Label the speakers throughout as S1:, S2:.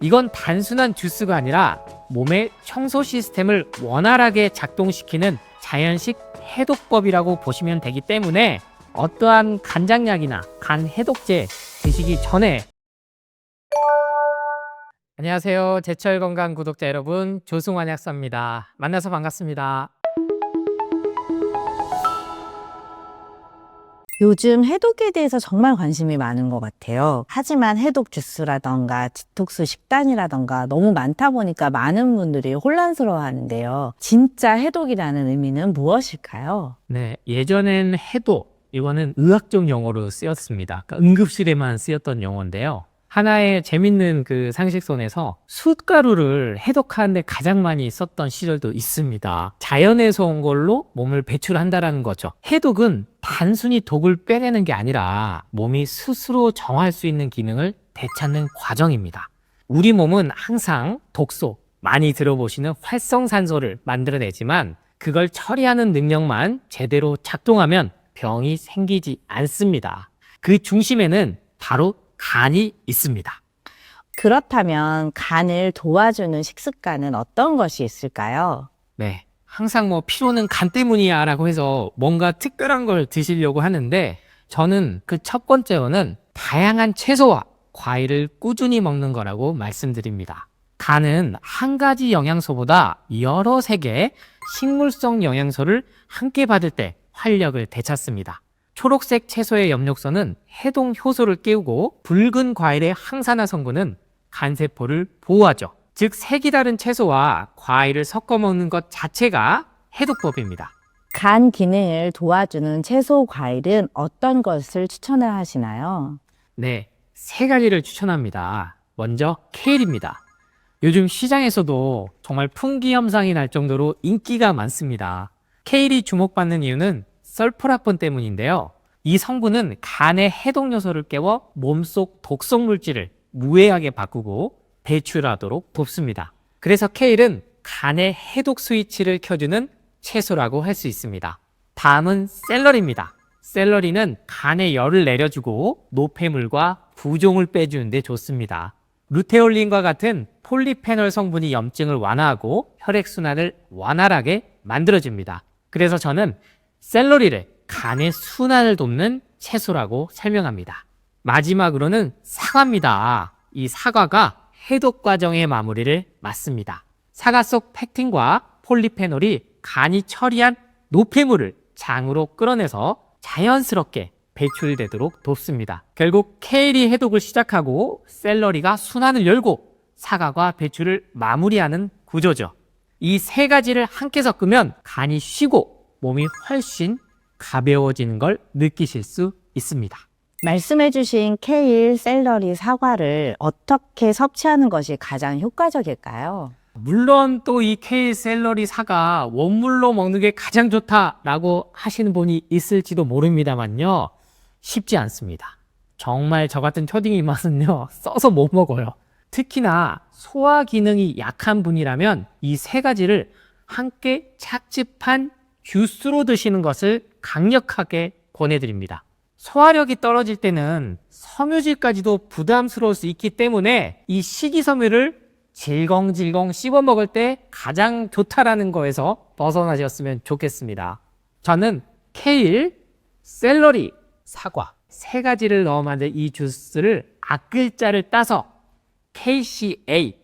S1: 이건 단순한 주스가 아니라 몸의 청소 시스템을 원활하게 작동시키는 자연식 해독법이라고 보시면 되기 때문에 어떠한 간장약이나 간 해독제 드시기 전에 안녕하세요. 제철 건강 구독자 여러분, 조승환 약사입니다. 만나서 반갑습니다.
S2: 요즘 해독에 대해서 정말 관심이 많은 것 같아요. 하지만 해독 주스라던가 디톡스 식단이라던가 너무 많다 보니까 많은 분들이 혼란스러워 하는데요. 진짜 해독이라는 의미는 무엇일까요?
S1: 네, 예전엔 해독 이거는 의학적 용어로 쓰였습니다. 그러니까 응급실에만 쓰였던 용어인데요. 하나의 재밌는 그 상식선에서 숯가루를 해독하는데 가장 많이 썼던 시절도 있습니다. 자연에서 온 걸로 몸을 배출한다라는 거죠. 해독은 단순히 독을 빼내는 게 아니라 몸이 스스로 정할 수 있는 기능을 되찾는 과정입니다. 우리 몸은 항상 독소, 많이 들어보시는 활성산소를 만들어내지만 그걸 처리하는 능력만 제대로 작동하면 병이 생기지 않습니다. 그 중심에는 바로 간이 있습니다.
S2: 그렇다면 간을 도와주는 식습관은 어떤 것이 있을까요?
S1: 네. 항상 뭐 피로는 간 때문이야 라고 해서 뭔가 특별한 걸 드시려고 하는데 저는 그 첫 번째로는 다양한 채소와 과일을 꾸준히 먹는 거라고 말씀드립니다. 간은 한 가지 영양소보다 여러 색의 식물성 영양소를 함께 받을 때 활력을 되찾습니다. 초록색 채소의 엽록소는 해동 효소를 깨우고 붉은 과일의 항산화 성분은 간세포를 보호하죠. 즉 색이 다른 채소와 과일을 섞어 먹는 것 자체가 해독법입니다.
S2: 간 기능을 도와주는 채소, 과일은 어떤 것을 추천을 하시나요?
S1: 네, 세 가지를 추천합니다. 먼저 케일입니다. 요즘 시장에서도 정말 풍기 현상이 날 정도로 인기가 많습니다. 케일이 주목받는 이유는 설포라폰 때문인데요. 이 성분은 간의 해독 요소를 깨워 몸속 독성 물질을 무해하게 바꾸고 배출하도록 돕습니다. 그래서 케일은 간의 해독 스위치를 켜주는 채소라고 할 수 있습니다. 다음은 샐러리입니다. 샐러리는 간에 열을 내려주고 노폐물과 부종을 빼주는데 좋습니다. 루테올린과 같은 폴리페놀 성분이 염증을 완화하고 혈액순환을 원활하게 만들어줍니다. 그래서 저는 샐러리를 간의 순환을 돕는 채소라고 설명합니다. 마지막으로는 사과입니다. 이 사과가 해독 과정의 마무리를 맡습니다. 사과 속 팩틴과 폴리페놀이 간이 처리한 노폐물을 장으로 끌어내서 자연스럽게 배출되도록 돕습니다. 결국 케일이 해독을 시작하고 샐러리가 순환을 열고 사과가 배출을 마무리하는 구조죠. 이 세 가지를 함께 섞으면 간이 쉬고 몸이 훨씬 가벼워지는 걸 느끼실 수 있습니다.
S2: 말씀해주신 케일, 샐러리, 사과를 어떻게 섭취하는 것이 가장 효과적일까요?
S1: 물론 또 이 케일 샐러리 사과 원물로 먹는 게 가장 좋다라고 하시는 분이 있을지도 모릅니다만요. 쉽지 않습니다. 정말 저 같은 초딩 이맛은요, 써서 못 먹어요. 특히나 소화 기능이 약한 분이라면 이 세 가지를 함께 착즙한 주스로 드시는 것을 강력하게 권해드립니다. 소화력이 떨어질 때는 섬유질까지도 부담스러울 수 있기 때문에 이 식이섬유를 질겅질겅 씹어 먹을 때 가장 좋다라는 거에서 벗어나셨으면 좋겠습니다. 저는 케일, 샐러리, 사과 세 가지를 넣어 만든 이 주스를 앞글자를 따서 KCA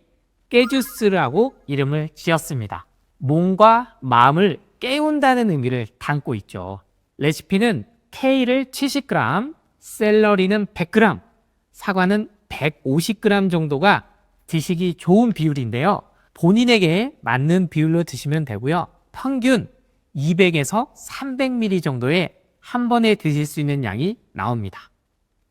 S1: 깨주스라고 이름을 지었습니다. 몸과 마음을 깨운다는 의미를 담고 있죠. 레시피는 케일을 70g, 샐러리는 100g, 사과는 150g 정도가 드시기 좋은 비율인데요. 본인에게 맞는 비율로 드시면 되고요. 평균 200에서 300ml 정도의 한 번에 드실 수 있는 양이 나옵니다.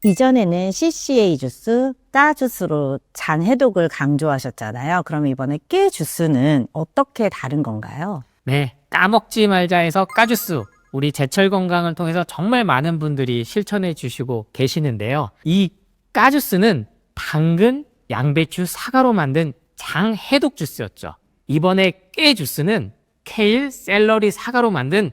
S2: 이전에는 CCA 주스, 까 주스로 장 해독을 강조하셨잖아요. 그럼 이번에 깨 주스는 어떻게 다른 건가요?
S1: 네, 까먹지 말자 해서 까주스. 우리 제철 건강을 통해서 정말 많은 분들이 실천해 주시고 계시는데요. 이 까주스는 당근, 양배추, 사과로 만든 장 해독 주스였죠. 이번에 깨 주스는 케일, 샐러리, 사과로 만든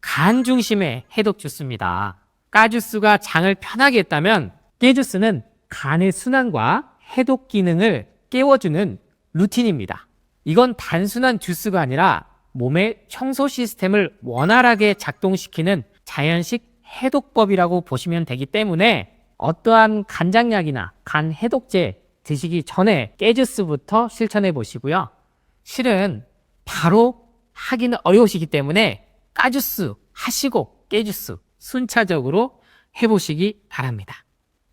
S1: 간 중심의 해독 주스입니다. 까 주스가 장을 편하게 했다면 깨 주스는 간의 순환과 해독 기능을 깨워주는 루틴입니다. 이건 단순한 주스가 아니라 몸의 청소 시스템을 원활하게 작동시키는 자연식 해독법이라고 보시면 되기 때문에 어떠한 간장약이나 간 해독제 드시기 전에 깨주스부터 실천해 보시고요. 실은 바로 하기는 어려우시기 때문에 까주스 하시고 깨주스 순차적으로 해보시기 바랍니다.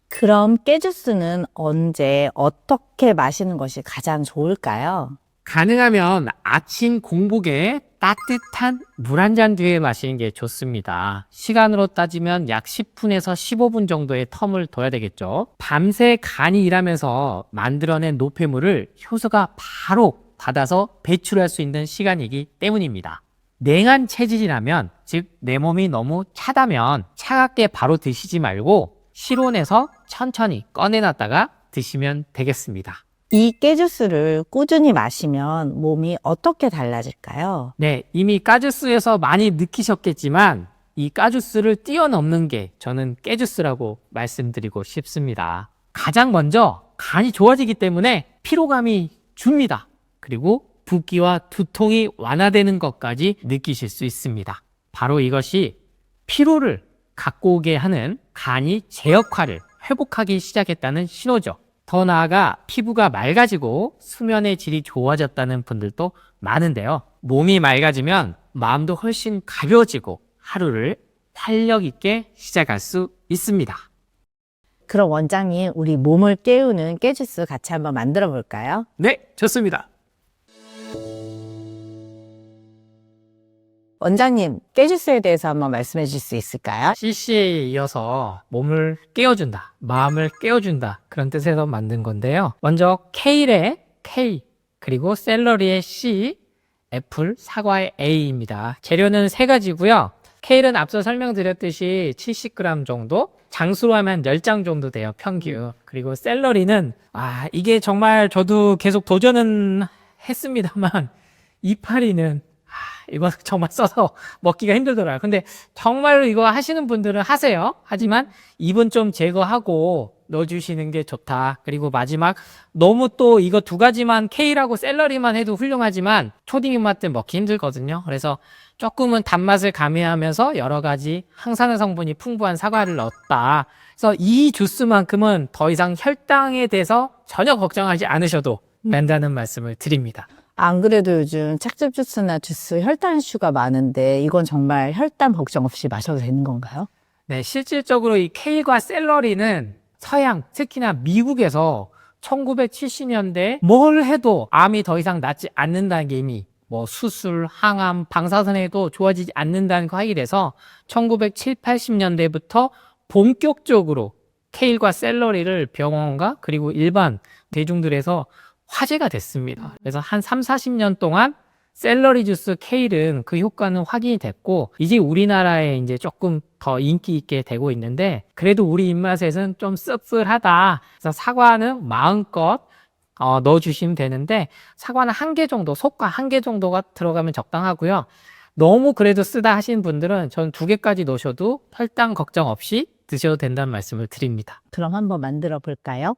S2: 그럼 깨주스는 언제 어떻게 마시는 것이 가장 좋을까요?
S1: 가능하면 아침 공복에 따뜻한 물 한 잔 뒤에 마시는 게 좋습니다. 시간으로 따지면 약 10분에서 15분 정도의 텀을 둬야 되겠죠. 밤새 간이 일하면서 만들어낸 노폐물을 효소가 바로 받아서 배출할 수 있는 시간이기 때문입니다. 냉한 체질이라면, 즉, 내 몸이 너무 차다면 차갑게 바로 드시지 말고 실온에서 천천히 꺼내놨다가 드시면 되겠습니다.
S2: 이 깨주스를 꾸준히 마시면 몸이 어떻게 달라질까요?
S1: 네, 이미 까주스에서 많이 느끼셨겠지만 이 까주스를 뛰어넘는 게 저는 깨주스라고 말씀드리고 싶습니다. 가장 먼저 간이 좋아지기 때문에 피로감이 줍니다. 그리고 붓기와 두통이 완화되는 것까지 느끼실 수 있습니다. 바로 이것이 피로를 갖고 오게 하는 간이 제 역할을 회복하기 시작했다는 신호죠. 더 나아가 피부가 맑아지고 수면의 질이 좋아졌다는 분들도 많은데요. 몸이 맑아지면 마음도 훨씬 가벼워지고 하루를 활력 있게 시작할 수 있습니다.
S2: 그럼 원장님, 우리 몸을 깨우는 깨주스 같이 한번 만들어 볼까요?
S1: 네, 좋습니다.
S2: 원장님, 깨주스에 대해서 한번 말씀해 주실 수 있을까요?
S1: CC에 이어서 몸을 깨워준다, 마음을 깨워준다 그런 뜻에서 만든 건데요. 먼저 케일의 K 그리고 샐러리의 C, 애플, 사과의 A입니다. 재료는 세 가지고요. 케일은 앞서 설명드렸듯이 70g 정도, 장수로 하면 10장 정도 돼요, 평균. 그리고 샐러리는 아 이게 정말 저도 계속 도전은 했습니다만 이파리는 아, 이거 정말 써서 먹기가 힘들더라고요. 근데 정말로 이거 하시는 분들은 하세요. 하지만 입은 좀 제거하고 넣어주시는 게 좋다. 그리고 마지막 너무 또 이거 두 가지만 K라고 샐러리만 해도 훌륭하지만 초딩 입맛 때 먹기 힘들거든요. 그래서 조금은 단맛을 가미하면서 여러 가지 항산화 성분이 풍부한 사과를 넣었다. 그래서 이 주스만큼은 더 이상 혈당에 대해서 전혀 걱정하지 않으셔도 된다는 말씀을 드립니다.
S2: 안 그래도 요즘 착즙 주스나 주스 혈당 이슈가 많은데 이건 정말 혈당 걱정 없이 마셔도 되는 건가요?
S1: 네, 실질적으로 이 케일과 샐러리는 서양, 특히나 미국에서 1970년대 뭘 해도 암이 더 이상 낫지 않는다는 게 이미 뭐 수술, 항암, 방사선에도 좋아지지 않는다는 거 하게 돼서 1970, 80년대부터 본격적으로 케일과 샐러리를 병원과 그리고 일반 대중들에서 화제가 됐습니다. 그래서 한 3, 40년 동안 샐러리 주스 케일은 그 효과는 확인이 됐고 이제 우리나라에 이제 조금 더 인기 있게 되고 있는데 그래도 우리 입맛에는 좀 씁쓸하다. 그래서 사과는 마음껏 어, 넣어주시면 되는데 사과는 한 개 정도, 속과 한 개 정도가 들어가면 적당하고요. 너무 그래도 쓰다 하시는 분들은 전 두 개까지 넣으셔도 혈당 걱정 없이 드셔도 된다는 말씀을 드립니다.
S2: 그럼 한번 만들어 볼까요?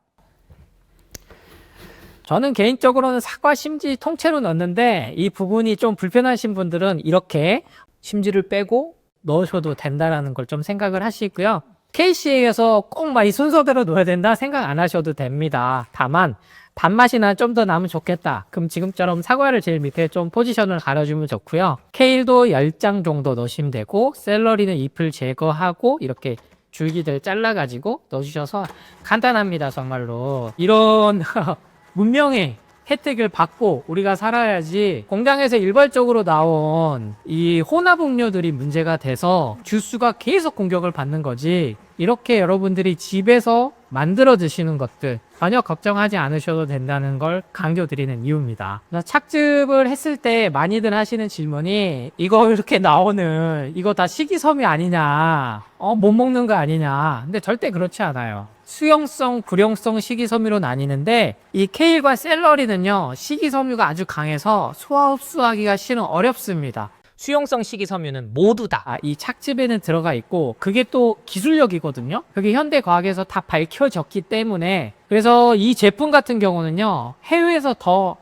S1: 저는 개인적으로는 사과 심지 통째로 넣는데 이 부분이 좀 불편하신 분들은 이렇게 심지를 빼고 넣으셔도 된다라는 걸 좀 생각을 하시고요. KC에서 꼭 막 이 순서대로 넣어야 된다 생각 안 하셔도 됩니다. 다만 단맛이나 좀 더 나면 좋겠다. 그럼 지금처럼 사과를 제일 밑에 좀 포지션을 가려주면 좋고요. 케일도 10장 정도 넣으시면 되고 샐러리는 잎을 제거하고 이렇게 줄기들 잘라가지고 넣어주셔서 간단합니다. 정말로 이런 문명의 혜택을 받고 우리가 살아야지 공장에서 일괄적으로 나온 이 혼합 음료들이 문제가 돼서 주스가 계속 공격을 받는 거지 이렇게 여러분들이 집에서 만들어 드시는 것들 전혀 걱정하지 않으셔도 된다는 걸 강조드리는 이유입니다. 착즙을 했을 때 많이들 하시는 질문이 이거 이렇게 나오는 이거 다 식이섬유 아니냐 어 못 먹는 거 아니냐 근데 절대 그렇지 않아요. 수용성, 불용성 식이섬유로 나뉘는데 이 케일과 샐러리는요 식이섬유가 아주 강해서 소화 흡수하기가 실은 어렵습니다.
S3: 수용성 식이섬유는 모두 다
S1: 아, 이 착즙에는 들어가 있고 그게 또 기술력이거든요. 그게 현대 과학에서 다 밝혀졌기 때문에 그래서 이 제품 같은 경우는요 해외에서 더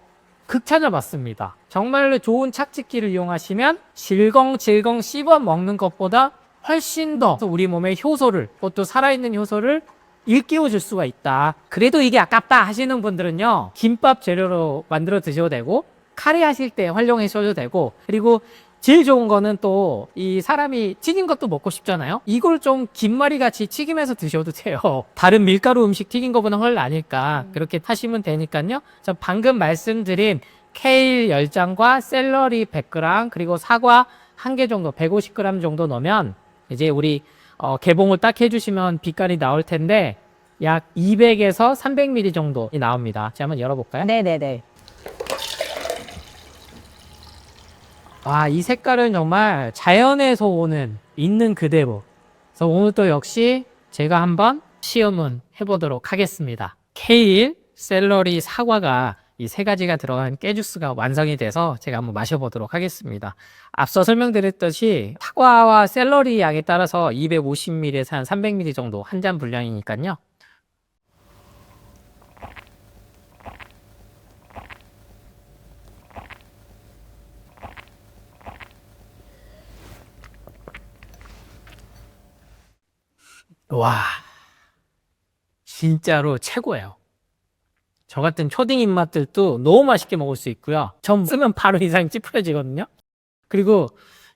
S1: 극찬을 받습니다. 정말로 좋은 착즙기를 이용하시면 질겅질겅 씹어 먹는 것보다 훨씬 더 우리 몸의 효소를 그것도 살아있는 효소를 일깨워 줄 수가 있다. 그래도 이게 아깝다 하시는 분들은요 김밥 재료로 만들어 드셔도 되고 카레 하실 때 활용해 써도 되고 그리고 제일 좋은 거는 또 이 사람이 튀긴 것도 먹고 싶잖아요. 이걸 좀 김말이 같이 튀김해서 드셔도 돼요. 다른 밀가루 음식 튀긴 거보다 훨 나니까 그렇게 하시면 되니까요. 저 방금 말씀드린 케일 10장과 샐러리 100g 그리고 사과 1개 정도 150g 정도 넣으면 이제 우리 어, 개봉을 딱 해주시면 빛깔이 나올 텐데 약 200에서 300ml 정도 나옵니다. 제가 한번 열어볼까요?
S2: 네네네.
S1: 와, 이 색깔은 정말 자연에서 오는 있는 그대로. 그래서 오늘 또 역시 제가 한번 시음은 해보도록 하겠습니다. 케일, 샐러리, 사과가 이 세 가지가 들어간 깨주스가 완성이 돼서 제가 한번 마셔보도록 하겠습니다. 앞서 설명드렸듯이 사과와 샐러리 양에 따라서 250ml에서 한 300ml 정도 한 잔 분량이니까요. 와, 진짜로 최고예요. 저 같은 초딩 입맛들도 너무 맛있게 먹을 수 있고요. 전 쓰면 바로 이상 찌푸려지거든요. 그리고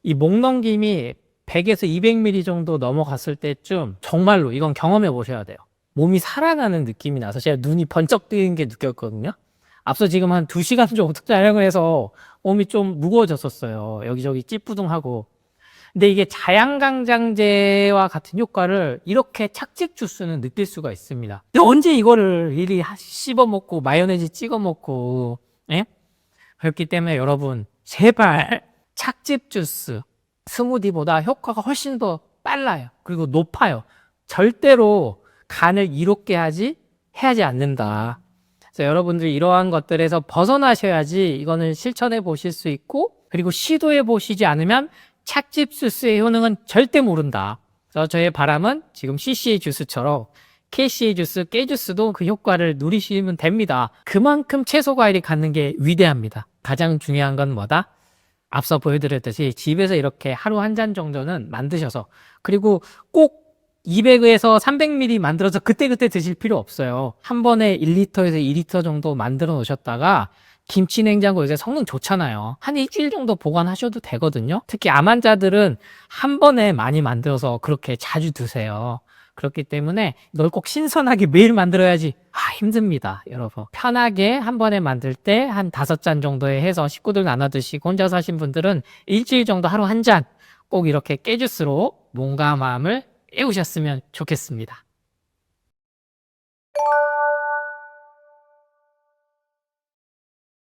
S1: 이 목 넘김이 100에서 200ml 정도 넘어갔을 때쯤 정말로 이건 경험해 보셔야 돼요. 몸이 살아나는 느낌이 나서 제가 눈이 번쩍 뜨는 게 느꼈거든요. 앞서 지금 한 2시간 정도 촬영을 해서 몸이 좀 무거워졌었어요. 여기저기 찌뿌둥하고. 근데 이게 자양강장제와 같은 효과를 이렇게 착즙 주스는 느낄 수가 있습니다. 근데 언제 이거를 일이 씹어 먹고 마요네즈 찍어 먹고, 예? 그렇기 때문에 여러분, 제발 착즙 주스, 스무디보다 효과가 훨씬 더 빨라요. 그리고 높아요. 절대로 간을 이롭게 하지, 해야지 않는다. 그래서 여러분들이 이러한 것들에서 벗어나셔야지 이거는 실천해 보실 수 있고, 그리고 시도해 보시지 않으면 착즙 주스의 효능은 절대 모른다. 그래서 저의 바람은 지금 CCA 주스처럼 KCA 주스, 깨 주스도 그 효과를 누리시면 됩니다. 그만큼 채소 과일이 갖는 게 위대합니다. 가장 중요한 건 뭐다? 앞서 보여드렸듯이 집에서 이렇게 하루 한 잔 정도는 만드셔서 그리고 꼭 200에서 300ml 만들어서 그때그때 드실 필요 없어요. 한 번에 1리터에서 2리터 정도 만들어 놓으셨다가 김치 냉장고 요새 성능 좋잖아요. 한 일주일 정도 보관하셔도 되거든요. 특히 암 환자들은 한 번에 많이 만들어서 그렇게 자주 드세요. 그렇기 때문에 이걸 꼭 신선하게 매일 만들어야지 아 힘듭니다 여러분 편하게 한 번에 만들 때 한 다섯 잔 정도에 해서 식구들 나눠 드시고 혼자 사신 분들은 일주일 정도 하루 한 잔 꼭 이렇게 깨주스로 몸과 마음을 깨우셨으면 좋겠습니다